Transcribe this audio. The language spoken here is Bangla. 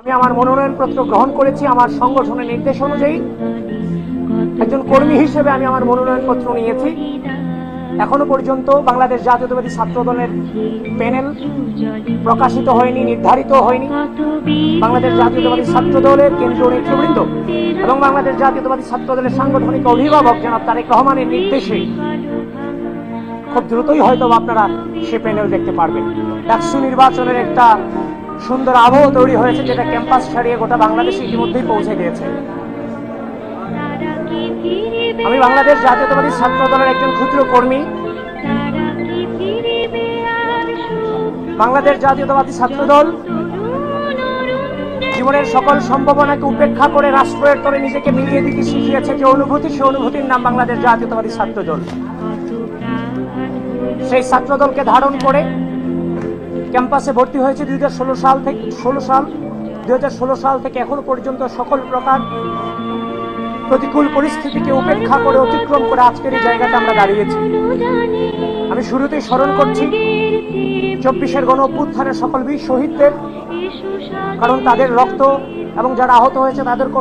আমি আমার মনোনয়নপত্র গ্রহণ করেছি, আমার সংগঠনের নির্দেশ অনুযায়ী। একজন কর্মী হিসেবে আমি আমার মনোনয়নপত্র নিয়েছি। এখনও পর্যন্ত বাংলাদেশ জাতীয়তাবাদী ছাত্র দলের প্যানেল প্রকাশিত হয়নি, নির্ধারিত হয়নি। বাংলাদেশ জাতীয়তাবাদী ছাত্র দলের কেন্দ্রীয় নেতৃবৃন্দ এবং বাংলাদেশ জাতীয়তাবাদী ছাত্র দলের সাংগঠনিক অভিভাবক জনাব তারেক রহমানের নির্দেশে খুব দ্রুতই হয়তো আপনারা সে প্যানেল দেখতে পারবেন। ডাকসু নির্বাচনের একটা সুন্দর আবহ তৈরি হয়েছে যেটা ক্যাম্পাস ছাড়িয়ে গোটা বাংলাদেশে ইতিমধ্যেই পৌঁছে গিয়েছে। আমি বাংলাদেশ জাতীয়তাবাদী ছাত্র দলের একজন ক্ষুদ্র কর্মী। বাংলাদেশ জাতীয়তাবাদী ছাত্র দল জীবনের সকল সম্ভাবনাকে উপেক্ষা করে রাষ্ট্রের তরে নিজেকে মিলিয়ে দিতে শিখিয়েছে যে অনুভূতি, সে অনুভূতির নাম বাংলাদেশ জাতীয়তাবাদী ছাত্র দল। সেই ছাত্র দলকে ধারণ করে ক্যাম্পাসে ভর্তি হয়েছে দুই সাল থেকে ষোলো সাল, দুই সাল থেকে এখনও পর্যন্ত সকল প্রকার প্রতিকূল পরিস্থিতিকে উপেক্ষা করে অতিক্রম করে আজকের এই জায়গাতে আমরা দাঁড়িয়েছি। আমি শুরুতেই স্মরণ করছি, চব্বিশের গণ অভ্যুত্থানের সকল বীর শহীদদের, কারণ তাদের রক্ত এবং যারা আহত হয়েছে তাদেরকেও